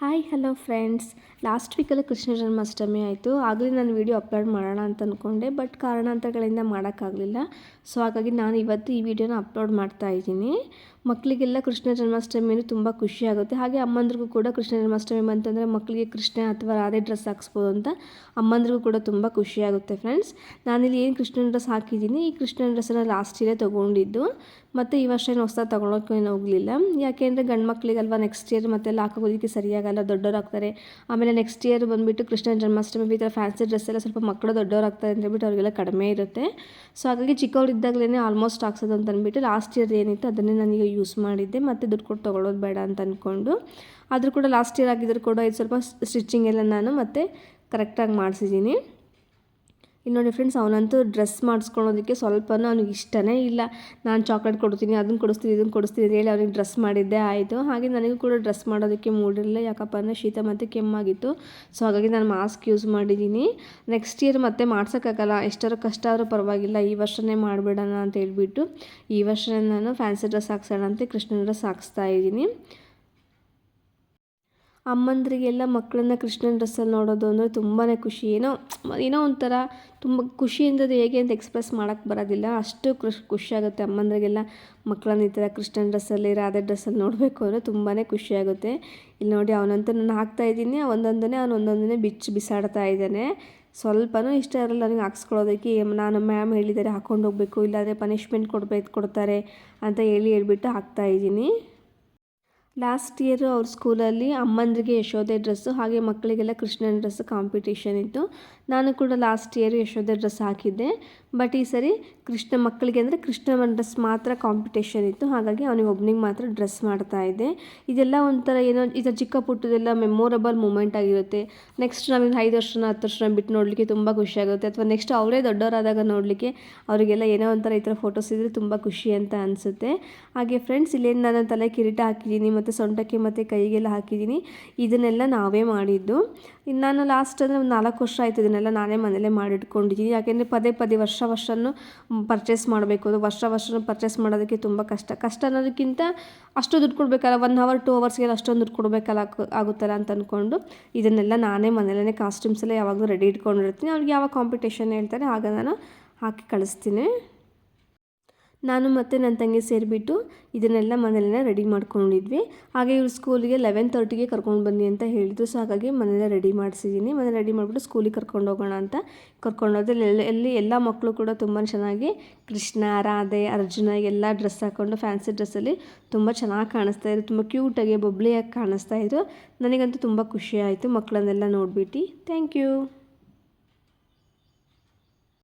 Hi, hello friends. Last ವೀಕಲ್ಲಿ ಕೃಷ್ಣ ಜನ್ಮಾಷ್ಟಮಿ ಆಯಿತು. ಆಗಲೇ ನಾನು ವೀಡಿಯೋ ಅಪ್ಲೋಡ್ ಮಾಡೋಣ ಅಂತ ಅಂದ್ಕೊಂಡೆ ಬಟ್ ಕಾರಣಾಂತರಗಳಿಂದ ಮಾಡೋಕ್ಕಾಗಲಿಲ್ಲ. ಸೊ, ಹಾಗಾಗಿ ನಾನು ಇವತ್ತು ಈ ವಿಡಿಯೋನ ಅಪ್ಲೋಡ್ ಮಾಡ್ತಾ ಇದ್ದೀನಿ. ಮಕ್ಕಳಿಗೆಲ್ಲ ಕೃಷ್ಣ ಜನ್ಮಾಷ್ಟಮಿ ಅಂದರೆ ತುಂಬ ಖುಷಿ ಆಗುತ್ತೆ ಹಾಗೆ ಅಮ್ಮಂದ್ರಿಗೂ ಕೂಡ ಕೃಷ್ಣ ಜನ್ಮಾಷ್ಟಮಿ ಬಂತಂದರೆ ಮಕ್ಕಳಿಗೆ ಕೃಷ್ಣ ಅಥವಾ ರಾಧೆ ಡ್ರೆಸ್ ಹಾಕ್ಸ್ಬೋದು ಅಂತ ಅಮ್ಮಂದ್ರಿಗೂ ಕೂಡ ತುಂಬ ಖುಷಿಯಾಗುತ್ತೆ ಫ್ರೆಂಡ್ಸ್. ನಾನಿಲ್ಲಿ ಏನು ಕೃಷ್ಣನ ಡ್ರೆಸ್ ಹಾಕಿದ್ದೀನಿ, ಈ ಕೃಷ್ಣನ ಡ್ರೆಸ್ಸನ್ನು ಲಾಸ್ಟ್ ಇಯರೇ ತೊಗೊಂಡಿದ್ದು. ಮತ್ತು ಈ ವರ್ಷ ಏನು ಹೊಸ ತೊಗೊಳೋಕೆ ಹೋಗಲಿಲ್ಲ. ಯಾಕೆಂದರೆ ಗಂಡು ಮಕ್ಕಳಿಗಲ್ವ ನೆಕ್ಸ್ಟ್ ಇಯರ್ ಮತ್ತೆಲ್ಲ ಹಾಕೋದಕ್ಕೆ ಸರಿಯಾಗಲ್ಲ ದೊಡ್ಡವರಾಗ್ತಾರೆ. ಆಮೇಲೆ ನೆಕ್ಸ್ಟ್ ಇಯರ್ ಬಂದುಬಿಟ್ಟು ಕೃಷ್ಣ ಜನ್ಮಾಷ್ಟಮಿ ಈ ಥರ ಫ್ಯಾನ್ಸಿ ಡ್ರೆಸ್ ಎಲ್ಲ ಸ್ವಲ್ಪ ಮಕ್ಕಳು ದೊಡ್ಡವರಾಗ್ತಾರೆ ಅಂತ ಹೇಳ್ಬಿಟ್ಟು ಅವ್ರಿಗೆಲ್ಲ ಕಡಿಮೆ ಇರುತ್ತೆ. ಸೊ ಹಾಗಾಗಿ ಚಿಕ್ಕವರಿದ್ದಾಗಲೇ ಆಲ್ಮೋಸ್ಟ್ ಹಾಕ್ಸೋದು ಅಂತ ಅಂದ್ಬಿಟ್ಟು ಲಾಸ್ಟ್ ಇಯರ್ ಏನಿತ್ತು ಅದನ್ನೇ ನನಗೆ ಯೂಸ್ ಮಾಡಿದ್ದೆ. ಮತ್ತು ದುಡ್ಡು ಕೊಟ್ಟು ತೊಗೊಳ್ಳೋದು ಬೇಡ ಅಂತ ಅಂದ್ಕೊಂಡು ಆದರೂ ಕೂಡ ಲಾಸ್ಟ್ ಇಯರ್ ಆಗಿದ್ರು ಕೂಡ ಇದು ಸ್ವಲ್ಪ ಸ್ಟಿಚಿಂಗ್ ಎಲ್ಲ ನಾನು ಮತ್ತು ಕರೆಕ್ಟಾಗಿ ಮಾಡಿಸಿದ್ದೀನಿ. ಇಲ್ಲಿ ನೋಡಿ ಫ್ರೆಂಡ್ಸ್ ಅವನಂತೂ ಡ್ರೆಸ್ ಮಾಡಿಸ್ಕೊಳೋದಕ್ಕೆ ಸ್ವಲ್ಪನೂ ಅವ್ನಿಗೆ ಇಷ್ಟನೇ ಇಲ್ಲ. ನಾನು ಚಾಕ್ಲೇಟ್ ಕೊಡ್ತೀನಿ ಅದನ್ನು ಕೊಡಿಸ್ತೀನಿ ಇದನ್ನು ಕೊಡಿಸ್ತೀನಿ ಅಂತ ಹೇಳಿ ಅವ್ನಿಗೆ ಡ್ರೆಸ್ ಮಾಡಿದ್ದೆ ಆಯಿತು. ಹಾಗೆ ನನಗೂ ಕೂಡ ಡ್ರೆಸ್ ಮಾಡೋದಕ್ಕೆ ಮೂಡಿರಲಿಲ್ಲ ಯಾಕಪ್ಪ ಅಂದರೆ ಶೀತ ಮತ್ತು ಕೆಮ್ಮಾಗಿತ್ತು. ಸೊ ಹಾಗಾಗಿ ನಾನು ಮಾಸ್ಕ್ ಯೂಸ್ ಮಾಡಿದ್ದೀನಿ. ನೆಕ್ಸ್ಟ್ ಇಯರ್ ಮತ್ತೆ ಮಾಡ್ಸೋಕ್ಕಾಗಲ್ಲ. ಎಷ್ಟರ ಕಷ್ಟ ಆದರೂ ಪರವಾಗಿಲ್ಲ. ಈ ವರ್ಷನೇ ಮಾಡಿಬಿಡೋಣ ಅಂತ ಹೇಳ್ಬಿಟ್ಟು ಈ ವರ್ಷ ನಾನು ಫ್ಯಾನ್ಸಿ ಡ್ರೆಸ್ ಹಾಕ್ಸೋಣ ಅಂತ ಕೃಷ್ಣನ ಡ್ರೆಸ್ ಹಾಕ್ಸ್ತಾ ಇದ್ದೀನಿ. ಅಮ್ಮಂದ್ರಿಗೆಲ್ಲ ಮಕ್ಕಳನ್ನ ಕೃಷ್ಣನ ಡ್ರೆಸ್ಸಲ್ಲಿ ನೋಡೋದು ಅಂದರೆ ತುಂಬಾ ಖುಷಿ. ಏನೋ ಏನೋ ಒಂಥರ ತುಂಬ ಖುಷಿಯಿಂದ ಹೇಗೆ ಅಂತ ಎಕ್ಸ್ಪ್ರೆಸ್ ಮಾಡೋಕ್ಕೆ ಬರೋದಿಲ್ಲ. ಅಷ್ಟು ಖುಷಿ, ಖುಷಿಯಾಗುತ್ತೆ ಅಮ್ಮಂದ್ರಿಗೆಲ್ಲ ಮಕ್ಕಳನ್ನ ಈ ಥರ ಕೃಷ್ಣನ ಡ್ರೆಸ್ಸಲ್ಲಿ, ರಾಧೆ ಡ್ರೆಸ್ಸಲ್ಲಿ ನೋಡಬೇಕು ಅಂದರೆ ತುಂಬಾ ಖುಷಿಯಾಗುತ್ತೆ. ಇಲ್ಲಿ ನೋಡಿ ಅವನಂತ ನಾನು ಹಾಕ್ತಾ ಇದ್ದೀನಿ. ಒಂದೊಂದನೇ ಅವನು ಒಂದೊಂದನೇ ಬಿಚ್ಚಿ ಬಿಸಾಡ್ತಾ ಇದ್ದಾನೆ. ಸ್ವಲ್ಪನೂ ಇಷ್ಟ ಇರಲ್ಲ ನನಗೆ ಹಾಕ್ಸ್ಕೊಳ್ಳೋದಕ್ಕೆ. ನಾನು ಮ್ಯಾಮ್ ಹೇಳಿದ್ದಾರೆ ಹಾಕ್ಕೊಂಡು ಹೋಗಬೇಕು. ಇಲ್ಲಾಂದರೆ ಪನಿಷ್ಮೆಂಟ್ ಕೊಡ್ಬೇಕು, ಕೊಡ್ತಾರೆ ಅಂತ ಹೇಳಿ ಹೇಳ್ಬಿಟ್ಟು ಹಾಕ್ತಾಯಿದ್ದೀನಿ ಲಾಸ್ಟ್ ಇಯರ್ ಅವ್ರ ಸ್ಕೂಲಲ್ಲಿ ಅಮ್ಮಂದ್ರಿಗೆ ಯಶೋದೆ ಡ್ರೆಸ್ಸು ಹಾಗೆ ಮಕ್ಕಳಿಗೆಲ್ಲ ಕೃಷ್ಣನ ಡ್ರೆಸ್ ಕಾಂಪಿಟೇಷನ್ ಇತ್ತು. ನಾನು ಕೂಡ ಲಾಸ್ಟ್ ಇಯರ್ ಯಶೋದೆ ಡ್ರೆಸ್ ಹಾಕಿದ್ದೆ. ಬಟ್ ಈ ಸರಿ ಕೃಷ್ಣ ಮಕ್ಕಳಿಗೆ ಅಂದರೆ ಕೃಷ್ಣನ ಡ್ರೆಸ್ ಮಾತ್ರ ಕಾಂಪಿಟೇಷನ್ ಇತ್ತು. ಹಾಗಾಗಿ ಅವನಿಗೆ ಒಬ್ಬನಿಗೆ ಮಾತ್ರ ಡ್ರೆಸ್ ಮಾಡ್ತಾ ಇದ್ದೆ. ಇದೆಲ್ಲ ಒಂಥರ ಏನೋ ಇದು ಚಿಕ್ಕ ಪುಟ್ಟದೆಲ್ಲ ಮೆಮೊರಬಲ್ ಮೂಮೆಂಟ್ ಆಗಿರುತ್ತೆ. ನೆಕ್ಸ್ಟ್ ನಮಗೆ ಐದು ವರ್ಷನ ಹತ್ತು ವರ್ಷನ ಬಿಟ್ಟು ನೋಡಲಿಕ್ಕೆ ತುಂಬ ಖುಷಿಯಾಗುತ್ತೆ ಅಥವಾ ನೆಕ್ಸ್ಟ್ ಅವರೇ ದೊಡ್ಡವರಾದಾಗ ನೋಡಲಿಕ್ಕೆ ಅವರಿಗೆಲ್ಲ ಏನೋ ಒಂಥರ ಈ ಥರ ಫೋಟೋಸ್ ಇದ್ದರೆ ತುಂಬ ಖುಷಿ ಅಂತ ಅನಿಸುತ್ತೆ. ಹಾಗೆ ಫ್ರೆಂಡ್ಸ್ ಇಲ್ಲೇನು ನಾನು ತಲೆ ಕಿರೀಟ ಹಾಕಿದ್ದೀನಿ ಮತ್ತು ಸೊಂಟಕ್ಕೆ ಮತ್ತು ಕೈಗೆಲ್ಲ ಹಾಕಿದ್ದೀನಿ. ಇದನ್ನೆಲ್ಲ ನಾವೇ ಮಾಡಿದ್ದು. ಇನ್ನು ನಾನು ಲಾಸ್ಟ್ ಅಂದರೆ ಒಂದು ನಾಲ್ಕು ವರ್ಷ ಆಯಿತು ಇದನ್ನೆಲ್ಲ ನಾನೇ ಮನೇಲೇ ಮಾಡಿಟ್ಕೊಂಡಿದ್ದೀನಿ. ಯಾಕೆಂದರೆ ಪದೇ ಪದೇ ವರ್ಷ ವರ್ಷನೂ ಪರ್ಚೇಸ್ ಮಾಡಬೇಕು. ಅದು ವರ್ಷ ವರ್ಷನೂ ಪರ್ಚೇಸ್ ಮಾಡೋದಕ್ಕೆ ತುಂಬ ಕಷ್ಟ. ಕಷ್ಟ ಅನ್ನೋದಕ್ಕಿಂತ ಅಷ್ಟು ದುಡ್ಡು ಕೊಡಬೇಕಲ್ಲ ಒನ್ ಅವರ್ ಟೂ ಅವರ್ಸ್ಗೆಲ್ಲ ಅಷ್ಟೊಂದು ದುಡ್ಡು ಕೊಡಬೇಕಲ್ಲ, ಆಗುತ್ತಲ್ಲ ಅಂತ ಅಂದ್ಕೊಂಡು ಇದನ್ನೆಲ್ಲ ನಾನೇ ಮನೇಲೇ ಕಾಸ್ಟ್ಯೂಮ್ಸ್ ಎಲ್ಲ ಯಾವಾಗಲೂ ರೆಡಿ ಇಟ್ಕೊಂಡಿರ್ತೀನಿ. ಅವ್ರಿಗೆ ಯಾವಾಗ ಕಾಂಪಿಟೇಷನ್ ಹೇಳ್ತಾರೆ, ಆಗ ನಾನು ಹಾಕಿ ಕಳಿಸ್ತೀನಿ. ನಾನು ಮತ್ತು ನನ್ನ ತಂಗಿ ಸೇರಿಬಿಟ್ಟು ಇದನ್ನೆಲ್ಲ ಮನೆಯಲ್ಲೇ ರೆಡಿ ಮಾಡ್ಕೊಂಡಿದ್ವಿ. ಹಾಗೆ ಇವ್ರು ಸ್ಕೂಲಿಗೆ ಲೆವೆನ್ ತರ್ಟಿಗೆ ಕರ್ಕೊಂಡು ಬನ್ನಿ ಅಂತ ಹೇಳಿದ್ರು. ಸೊ ಹಾಗಾಗಿ ಮನೆಯಲ್ಲೇ ರೆಡಿ ಮಾಡಿಸಿದ್ದೀನಿ. ಮನೆ ರೆಡಿ ಮಾಡಿಬಿಟ್ಟು ಸ್ಕೂಲಿಗೆ ಕರ್ಕೊಂಡು ಹೋಗೋಣ ಅಂತ ಕರ್ಕೊಂಡು ಎಲ್ಲ ಎಲ್ಲಿ ಎಲ್ಲ ಮಕ್ಕಳು ಕೂಡ ತುಂಬ ಚೆನ್ನಾಗಿ ಕೃಷ್ಣ, ರಾಧೆ, ಅರ್ಜುನ ಎಲ್ಲ ಡ್ರೆಸ್ ಹಾಕ್ಕೊಂಡು ಫ್ಯಾನ್ಸಿ ಡ್ರೆಸ್ಸಲ್ಲಿ ತುಂಬ ಚೆನ್ನಾಗಿ ಕಾಣಿಸ್ತಾ ಇದ್ರು. ತುಂಬ ಕ್ಯೂಟಾಗಿ ಬೊಬ್ಳಿಯಾಗಿ ಕಾಣಿಸ್ತಾ ಇದ್ರು. ನನಗಂತೂ ತುಂಬ ಖುಷಿ ಆಯಿತು ಮಕ್ಕಳನ್ನೆಲ್ಲ ನೋಡಿಬಿಟ್ಟು. Thank you